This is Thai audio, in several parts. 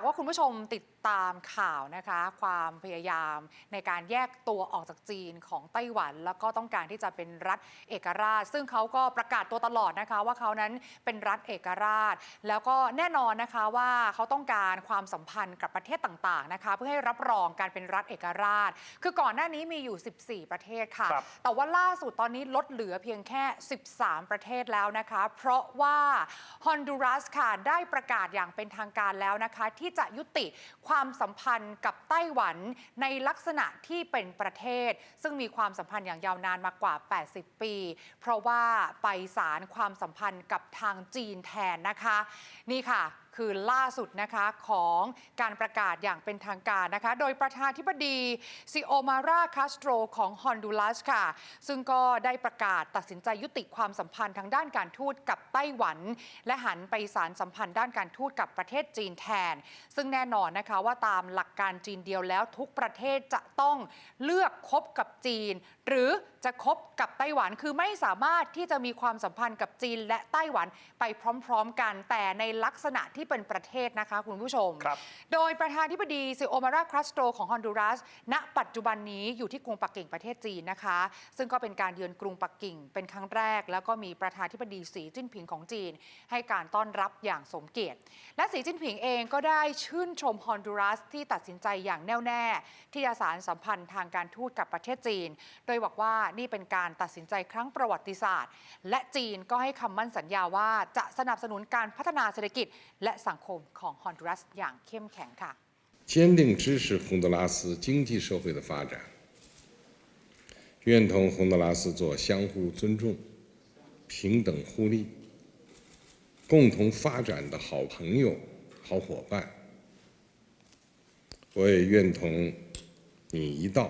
ากว่าคุณผู้ชมติดตามข่าวนะคะ ความพยายามในการแยกตัวออกจากจีนของไต้หวัน แล้วก็ต้องการที่จะเป็นรัฐเอกราช ซึ่งเขาก็ประกาศตัวตลอดนะคะ ว่าเขานั้นเป็นรัฐเอกราช แล้วก็แน่นอนนะคะว่าเขาต้องการความสัมพันธ์กับประเทศต่างๆนะคะ เพื่อให้รับรองการเป็นรัฐเอกราช คือก่อนหน้านี้มีอยู่ 14 ประเทศค่ะครับแต่ว่าล่าสุดตอนนี้ลดเหลือเพียงแค่ 13 ประเทศแล้วนะคะ เพราะว่าฮอนดูรัสค่ะได้ประกาศอย่างเป็นทางการแล้วนะคะที่จะยุติความสัมพันธ์กับไต้หวันในลักษณะที่เป็นประเทศ ซึ่งมีความสัมพันธ์อย่างยาวนานมากว่า 80 ปี เพราะว่าไปสารความสัมพันธ์กับทางจีนแทนนะคะ นี่ค่ะคือล่าสุดนะคะของการประกาศอย่างเป็นทางการนะคะ โดยประธานธิบดีซิโอมาราคาสโตรของฮอนดูรัสค่ะ ซึ่งก็ได้ประกาศตัดสินใจยุติความสัมพันธ์ทางด้านการทูตกับไต้หวัน และหันไปสารสัมพันธ์ด้านการทูตกับประเทศจีนแทน ซึ่งแน่นอนนะคะว่าตามหลักการจีนเดียวแล้วทุกประเทศจะต้องเลือกคบกับจีน หรือจะคบกับไต้หวันคือไม่สามารถที่จะมีความสัมพันธ์กับจีนและไต้หวันไปพร้อม ๆ กันแต่ในลักษณะที่เป็นประเทศนะคะคุณผู้ชมครับโดยประธานาธิบดีซิโอมาราครัสโตรของฮอนดูรัส ณ ปัจจุบันนี้อยู่ที่กรุงปักกิ่งประเทศจีนนะคะ ซึ่งก็เป็นการเยือนกรุงปักกิ่งเป็นครั้งแรก แล้วก็มีประธานาธิบดีสีจิ้นผิงของจีน ให้การต้อนรับอย่างสมเกียรติ และสีจิ้นผิงเองก็ได้ชื่นชมฮอนดูรัสที่ตัดสินใจอย่างแน่วแน่ ที่จะสารสัมพันธ์ทางการทูตกับประเทศจีน โดยบอกว่านี่เป็นการตัดสินใจครั้งประวัติศาสตร์ และจีนก็ให้คำมั่นสัญญาว่าจะสนับสนุนการพัฒนาเศรษฐกิจ และสังคมของฮอนดูรัสอย่างเข้มแข็งค่ะ 坚定支持洪都拉斯经济社会的发展，愿同洪都拉斯做相互尊重、平等互利、共同发展的好朋友、好伙伴。我也愿同你一道，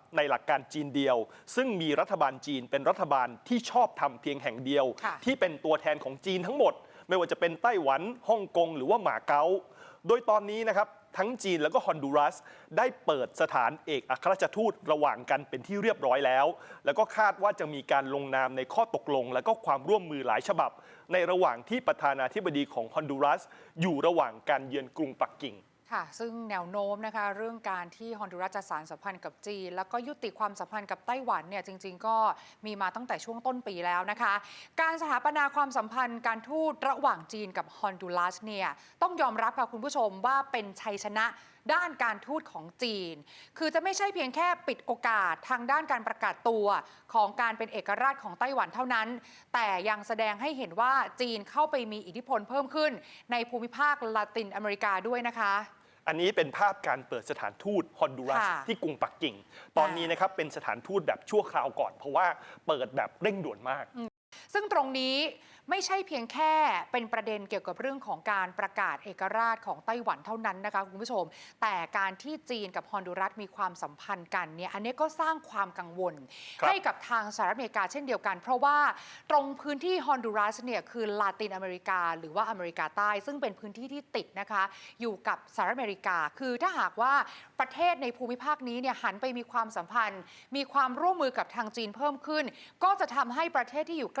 ในหลักการจีนเดียว ซึ่งมีรัฐบาลจีนเป็นรัฐบาลที่ชอบทำเพียงแห่งเดียวค่ะที่เป็นตัวแทนของจีนทั้งหมด ไม่ว่าจะเป็นไต้หวันฮ่องกงหรือว่าหมาเก๊าโดยตอนนี้นะครับทั้งจีนแล้วก็ฮอนดูรัส ได้เปิดสถานเอกอัครราชทูตระหว่างกันเป็นที่เรียบร้อยแล้ว แล้วก็คาดว่าจะมีการลงนามในข้อตกลง และก็ความร่วมมือหลายฉบับ ในระหว่างที่ประธานาธิบดีของฮอนดูรัส อยู่ระหว่างการเยือนกรุงปักกิ่ง ค่ะ ซึ่งแนวโน้มนะคะ เรื่องการที่ฮอนดูรัสจะสารสัมพันธ์กับจีน แล้วก็ยุติความสัมพันธ์กับไต้หวันเนี่ยจริง ๆ ก็มีมาตั้งแต่ช่วงต้นปีแล้วนะคะ การสถาปนาความสัมพันธ์การทูตระหว่างจีนกับฮอนดูรัสเนี่ยต้องยอมรับค่ะคุณผู้ชมว่าเป็นชัยชนะด้านการทูตของจีน คือจะไม่ใช่เพียงแค่ปิดโอกาสทางด้านการประกาศตัวของการเป็นเอกราชของไต้หวันเท่านั้น แต่ยังแสดงให้เห็นว่าจีนเข้าไปมีอิทธิพลเพิ่มขึ้น ในภูมิภาคลาตินอเมริกาด้วยนะคะ อันนี้เป็นภาพการเปิดสถานทูตฮอนดูรัสค่ะ ที่กรุงปักกิ่ง ตอนนี้นะครับเป็นสถานทูตแบบชั่วคราวก่อน เพราะว่าเปิดแบบเร่งด่วนมาก ซึ่งตรงนี้ไม่ใช่เพียงแค่เป็นประเด็นเกี่ยวกับเรื่องของการประกาศเอกราชของไต้หวันเท่านั้นนะคะคุณผู้ชม แต่การที่จีนกับฮอนดูรัสมีความสัมพันธ์กันเนี่ยอันนี้ก็สร้างความกังวลครับให้กับทางสหรัฐอเมริกาเช่นเดียวกัน เพราะว่าตรงพื้นที่ฮอนดูรัสเนี่ยคือลาตินอเมริกา หรือว่าอเมริกาใต้ ซึ่งเป็นพื้นที่ที่ติดนะคะ อยู่กับสหรัฐอเมริกา คือถ้าหากว่าประเทศในภูมิภาคนี้เนี่ยหันไปมีความสัมพันธ์ มีความร่วมมือกับทางจีนเพิ่มขึ้น ก็จะทำให้ประเทศที่อยู่ใกล้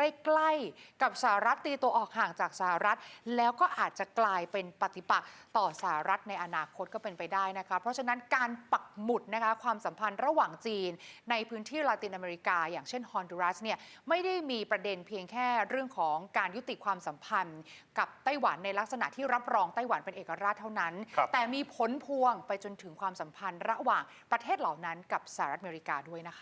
ๆ กับสหรัฐตีตัวออกห่างจากสหรัฐ แล้วก็อาจจะกลายเป็นปฏิปักษ์ต่อสหรัฐในอนาคตก็เป็นไปได้นะคะ เพราะฉะนั้นการปักหมุดนะคะความสัมพันธ์ระหว่างจีน ในพื้นที่ลาตินอเมริกา อย่างเช่นฮอนดูรัสเนี่ยไม่ได้มีประเด็นเพียงแค่เรื่องของการยุติความสัมพันธ์ กับไต้หวันในลักษณะที่รับรองไต้หวันเป็นเอกราชเท่านั้นครับแต่มีผลพวงไปจนถึงความสัมพันธ์ระหว่างประเทศเหล่านั้นกับสหรัฐอเมริกาด้วยนะคะ